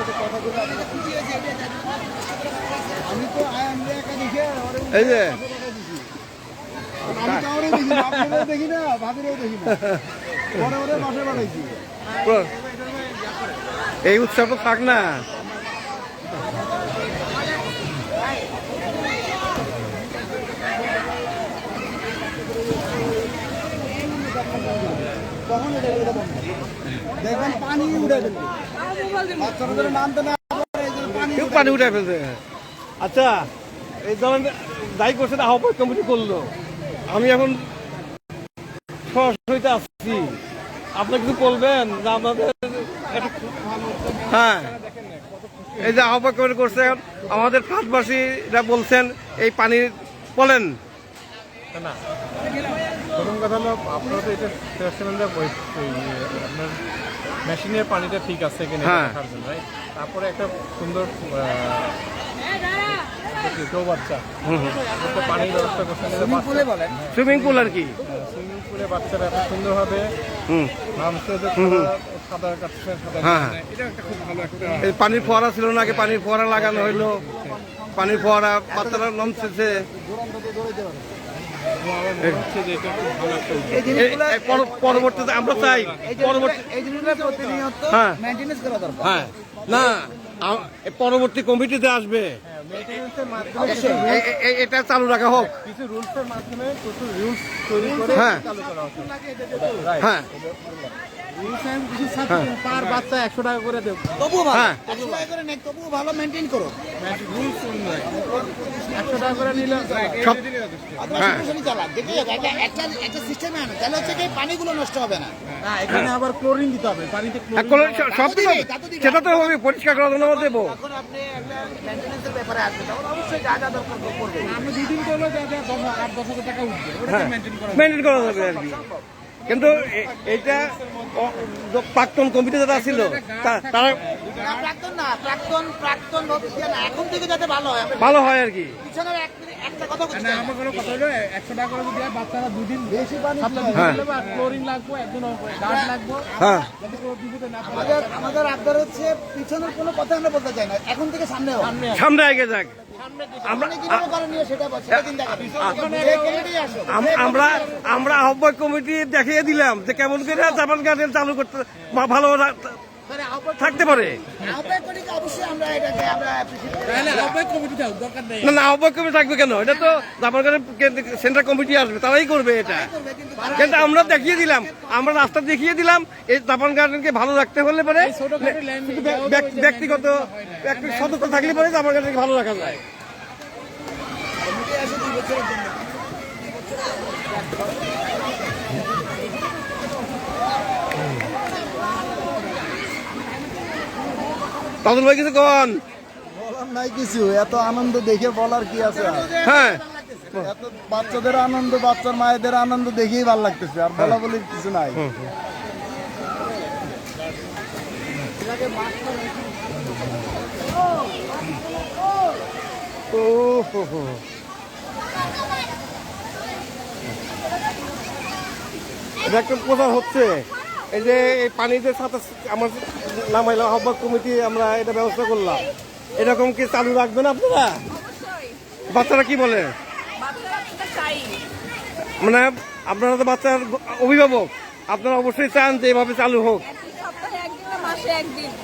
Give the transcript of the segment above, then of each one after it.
সাথে কথা বলে আমি তো আমরা একা দেখে এই যে। আমি কাউরে দেখি না আপনারাও দেখি না ভাবিরেও দেখি না পরে ওরে বাসে পাঠাইছি। এই উৎসব তো থাক না। দেখবেন পানি উঠে ফেলবে পানি উঠে ফেলছে আচ্ছা এই ধরেন দায়ী করছে আহ্বায়ক কমিটি করল। আমি এখন সরাসরিতে আসছি আপনি কিছু বলবেন? যে আমাদের হ্যাঁ এই যে আহ্বায়ক কমিটি করছে আমাদের ফাঁসবাসীরা বলছেন, এই পানি বলেন না। প্রথম কথা হলো আপনারা তো এটা রেস্টুরেন্টে আপনার মেশিনের পানিটা ঠিক আছে কিনা এটা হ্যাঁ। দেখার জন্য? তারপরে একটা সুন্দর পানির ব্যবস্থা করছেন সুইমিং পুল আর কি? সুইমিং পুলে বাচ্চারা এত সুন্দরভাবে হ্যাঁ। কাটছে, এটা একটা খুব ভালো একটা এই পানির ফোয়ারা ছিল না আগে পানির ফোয়ারা লাগানো হইল। পানির ফোয়ারা বাচ্চারা নামতেছে। পরবর্তীতে আমরা চাই। হ্যাঁ। মেনটেনেন্স করা দরকার। হ্যাঁ। না পরবর্তী কমিটিতে আসবে। এ- এটা চালু রাখা হোক। কিছু রুলসের মাধ্যমে কিছু রুলস তৈরি করে হ্যাঁ। চালু করা হচ্ছে হ্যাঁ। পার বাচ্চা একশো টাকা করে দেবো। তবুও হ্যাঁ। তবুও ভালো মেনটেন করো। একশো টাকা করে নিলে। সব আপনার হ্যাঁ। সরাসরি চালান দেখে একটা একটা একটা সিস্টেমে আনো। তাহলে হচ্ছে কি পানিগুলো নষ্ট হবে না। না এখানে আবার ক্লোরিন দিতে হবে পানিতে এক সব তো সেটা তো হবে পরিষ্কার করার জন্য দেবো। আপনি ব্যাপারে তখন অবশ্যই যা যা দরকার করবেন। আমি দুই দিন করলে যা যা দশ আট দশ হাজার টাকা উঠবে। ওটা হ্যাঁ। মেনটেন করা মেনটেন করা যাবে আর কি। কিন্তু এ- এইটা প্রাক্তন কমিটি যারা ছিল তারা প্রাক্তন না প্রাক্তন প্রাক্তন এখন থেকে যাতে ভালো হয় ভালো হয় আর কি। পিছনের এক একটা কথা বলছি। না আমার কোনো কথা হলো একশো টাকা করে যদি হয়, হ্যাঁ। ক্লোরিন লাগবে একজন গার্ড লাগবে হ্যাঁ। আমাদের আবদার হচ্ছে পিছনের কোনো কথা আমরা বলতে চাই না এখন থেকে সামনে সামনে আগে যাক। আমরা আম- আমরা আহ্বায়ক কমিটি দেখিয়ে দিলাম যে কেমন করে জাপান গার্ডেন চালু করতে বা- ভালো থাকতে পারে। না না আহ্বায়ক কমিটি থাকবে কেন? এটা তো জাপান গার্ডেন সেন্ট্রাল কমিটি আসবে তারাই করবে এটা। কিন্তু কিন্তু আমরা দেখিয়ে দিলাম আমরা রাস্তা দেখিয়ে দিলাম এই জাপান গার্ডেনকে ভালো রাখতে হলে পরে ব্যক্তিগত ব্যক্তি সদস্য থাকলে পরে জাপান গার্ডেনকে ভালো রাখা যায় কমিটি আসে দুই বছরের জন্য তাদের ভাই কিছু কন? বলার নাই কিছু এত আনন্দ দেখে বলার কি আছে হ্যাঁ। এত বাচ্চাদের আনন্দ বাচ্চার মায়েদের আনন্দ দেখেই ভালো লাগতেছে আর বলা বলির কিছু নাই। ও হো হো। এটা একটা প্রচার হচ্ছে। এই যে এই পানিতে সাথে আমার নামাইলাম আহ্বায়ক কমিটি আমরা এটা ব্যবস্থা করলাম। এরকম কি চালু রাখবেন আপনারা? বাচ্চারা কি বলে? মানে আপনারা তো বাচ্চার অভিভাবক আপনারা অবশ্যই চান যে এভাবে চালু হোক।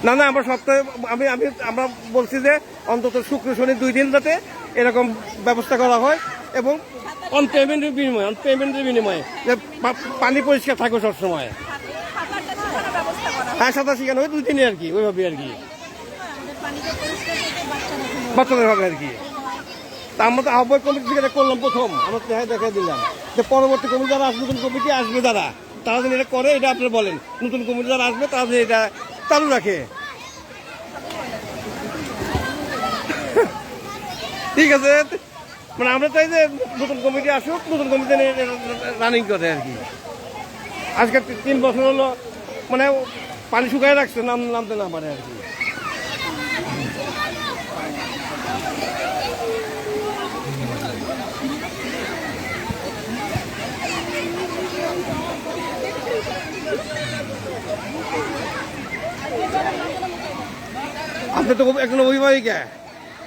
না না না আমরা সপ্তাহে আমি আমি আমরা বলছি যে অন্তত শুক্র শনি দুই দিন যাতে এরকম ব্যবস্থা করা হয় এবং অন পেমেন্টের বিনিময়ে অন পেমেন্টের বিনিময়ে যে পানি পরিষ্কার থাকবে সবসময় সাঁতারটা শেখানোর ব্যবস্থা করা হয় হ্যাঁ সাঁতার শিখানো হয় দুই দিনে আর কি, ওইভাবে আর কি। বাচ্চাদের হবে আর কি। তা আমরা তো আহ্বায়ক কমিটি থেকে করলাম প্রথম। আমরা দেখা দেখা দিলাম। যে পরবর্তী কমিটি যারা আসবে, নতুন কমিটি আসবে যারা, তারা যেন এটা করে, এটা আপনি বলেন। নতুন কমিটি যারা আসবে, তারা যেন এটা চালু রাখে। ঠিক আছে? মানে আমরা চাই যে নতুন কমিটি আসুক, নতুন কমিটি রানিং করে আর কি। আজকে তিন বছর হলো মানে পানি শুকায় রাখছে, নাম নামতে না পারে আর কি। আপনি তো একজন অভিভাবিকা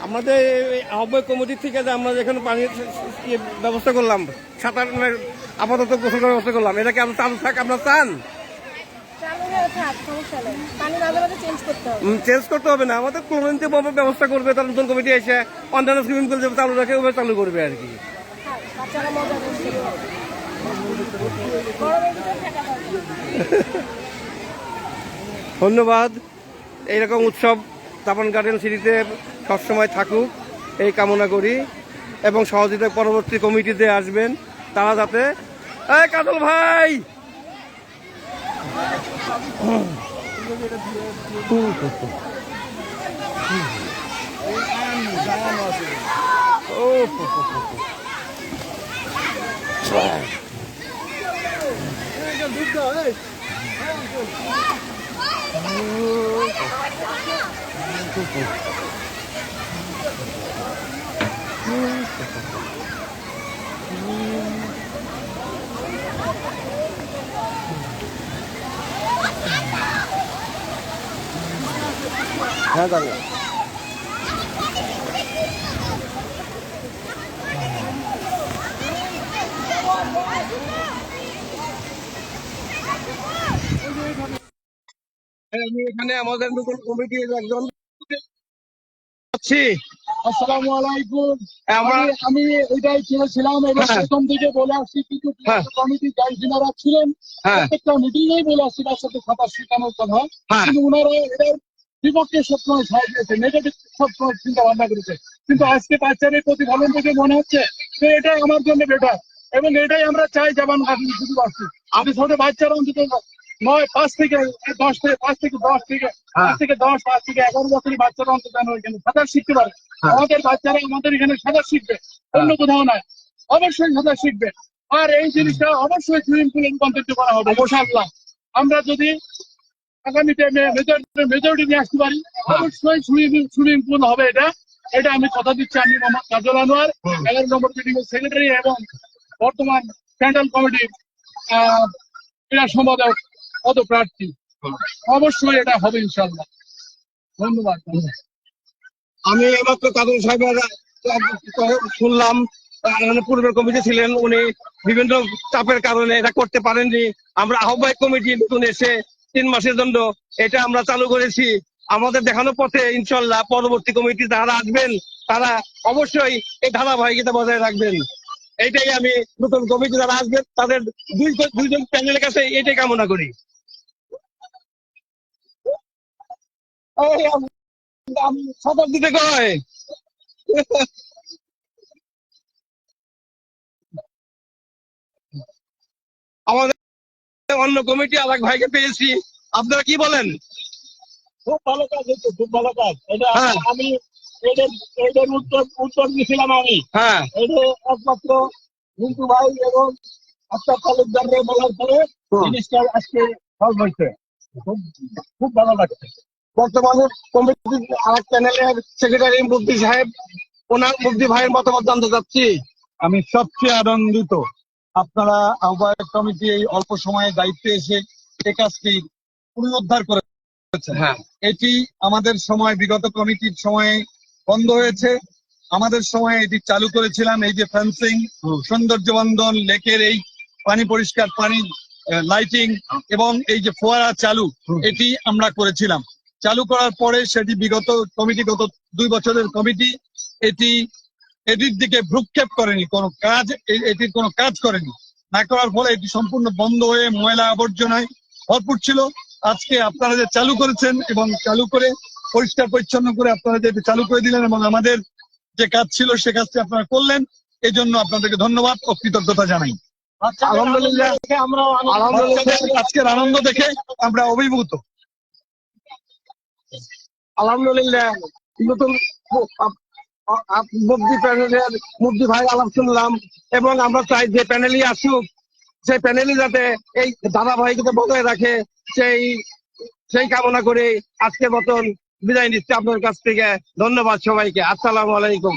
আমাদের আহ্বায়ক কমিটির থেকে যে আমরা যেখানে পানির ইয়ে ব্যবস্থা করলাম, সাঁতার মানে আপাতত গোসল ব্যবস্থা করলাম, এটা কি আপনার থাক আপনার চান? থাক সমস্যা নেই। পানি মাঝে মাঝে চেঞ্জ করতে হবে। চেঞ্জ করতে হবে না। আমাদের দিয়ে ব্যবস্থা করবে তার নতুন কমিটি এসে অন্যান্য সুইমিং পুল চালু রাখে ওভাবে চালু করবে আর কি। থাক, বাচ্চারা মজা করছে। ধন্যবাদ। এইরকম উৎসব তাপন গার্ডেন সিটিতে সবসময় থাকুক এই কামনা করি। এবং সহযোগিতা পরবর্তী কমিটিতে আসবেন তারা যাতে এই কাজল ভাই! ও হো, হো, হো, হো। হ্যাঁ জানি আমি এখানে আমাদের নতুন কমিটির একজন আছি আসসালামু আলাইকুম আমরা আমি এটাই চেয়েছিলাম এটা। প্রথম থেকে বলে আসছি কিন্তু হ্যাঁ। কমিটির যারা ছিলেন হ্যাঁ প্রত্যেকটা মিটিংয়েই বলে আসছি তার সাথে সাঁতার শেখানোর কথা হ্যাঁ। কিন্তু ওনারা এটার বিপক্ষে সবসময় সাইড দিয়েছে নেগেটিভ সবসময় চিন্তা ভাবনা করেছে। কিন্তু আজকে বাচ্চার বাচ্চাদের প্রতিফলন থেকে মনে হচ্ছে যে এটাই আমার জন্য বেটার এবং এটাই আমরা চাই যেমন শুধু পাচ্ছি আমি ছোট বাচ্চারা অন্তত নয় পাঁচ থেকে দশ থেকে পাঁচ থেকে দশ থেকে পাঁচ থেকে দশ পাঁচ থেকে এগারো বছরের বাচ্চারা অন্তত এখানে সাঁতার শিখতে পারে। আমাদের বাচ্চারা আমাদের এখানে সাঁতার শিখবে অন্য কোথাও নয়। অবশ্যই সাঁতার শিখবে। আর এই জিনিসটা অবশ্যই সুইমিং পুলে রূপান্তরিত করা হবে। আমরা যদি আগামীতে মেজরিটি নিয়ে আসতে পারি। অবশ্যই সুইমিং সুইমিং পুল হবে এটা। এটা আমি কথা দিচ্ছি আমি মোহাম্মদ কাজল আনোয়ার এগারো নম্বর মিটিং এর সেক্রেটারি এবং বর্তমান সেন্ট্রাল কমিটির ক্রীড়া সম্পাদক পদপ্রার্থী। অবশ্যই এটা হবে ইনশাল্লাহ ধন্যবাদ। আমি এইমাত্র কাদর সাহেবের শুনলাম মানে পূর্বের কমিটি ছিলেন উনি বিভিন্ন চাপের কারণে এটা করতে পারেননি। আমরা আহ্বায়ক কমিটি নতুন এসে তিন মাসের জন্য এটা আমরা চালু করেছি। আমাদের দেখানো পথে ইনশাল্লাহ পরবর্তী কমিটি যারা আসবেন, তারা অবশ্যই এই ধারাবাহিকতা বজায় রাখবেন। এইটাই আমি নতুন কমিটি যারা আসবেন, তাদের দুই দুইজন প্যানেলের কাছে এটাই কামনা করি। এই আম- আম- সাঁতার দিতে কয় আমাদের অন্য কমিটি আর এক ভাইকে পেয়েছি। আপনারা কি বলেন? খুব ভালো কাজ হচ্ছে খুব ভালো কাজ। এটা হ্যাঁ। আমি এদের এদের উত্তর উত্তর দিয়েছিলাম আমি। হ্যাঁ। এটা একমাত্র মিন্টু ভাই এবং আফতাব তালুকদারের বলার পরে জিনিসটা আজকে সলভ হয়েছে। খুব খুব ভালো লাগছে। বর্তমানে কমিটির আরেক প্যানেলের সেক্রেটারি মুফতি সাহেব ওনার মুফতি ভাইয়ের মতামত জানতে চাচ্ছি। আমি সবচেয়ে আনন্দিত আপনারা আহ্বায়ক কমিটি এই অল্প সময়ে দায়িত্বে এসে এই কাজটি পুনরুদ্ধার করেছেন। হ্যাঁ। এটি আমাদের সময় বিগত কমিটির সময়ে বন্ধ হয়েছে। আমাদের সময় এটি চালু করেছিলাম এই যে ফেন্সিং সৌন্দর্যবন্ধন লেকের এই পানি পরিষ্কার পানি লাইটিং এবং এই যে ফোয়ারা চালু এটি আমরা করেছিলাম। চালু করার পরে সেটি বিগত কমিটি গত দুই বছরের কমিটি এটি এটির দিকে ভ্রুক্ষেপ করেনি কোনো কাজ এটির কোনো কাজ করেনি। না করার ফলে এটি সম্পূর্ণ বন্ধ হয়ে ময়লা আবর্জনায় ভরপুর ছিল। আজকে আপনারা যে চালু করেছেন এবং চালু করে পরিষ্কার পরিচ্ছন্ন করে আপনারা যে চালু করে দিলেন এবং আমাদের যে কাজ ছিল সে কাজটি আপনারা করলেন এই জন্য আপনাদেরকে ধন্যবাদ ও কৃতজ্ঞতা জানাই। আলহামদুলিল্লাহ। আমরা আলহামদুলিল্লাহ। আজকের আনন্দ দেখে আমরা অভিভূত। আলহামদুলিল্লাহ। নতুন মুফতি প্যানেলের মুফতি ভাই আলাপ শুনলাম এবং আমরা চাই যে প্যানেলই আসুক সেই প্যানেলই যাতে এই ধারাবাহিকতা বজায় রাখে, সেই সেই কামনা করে আজকের মতন বিদায় নিচ্ছি। আপনার কাছ থেকে ধন্যবাদ সবাইকে। আসসালামু আলাইকুম।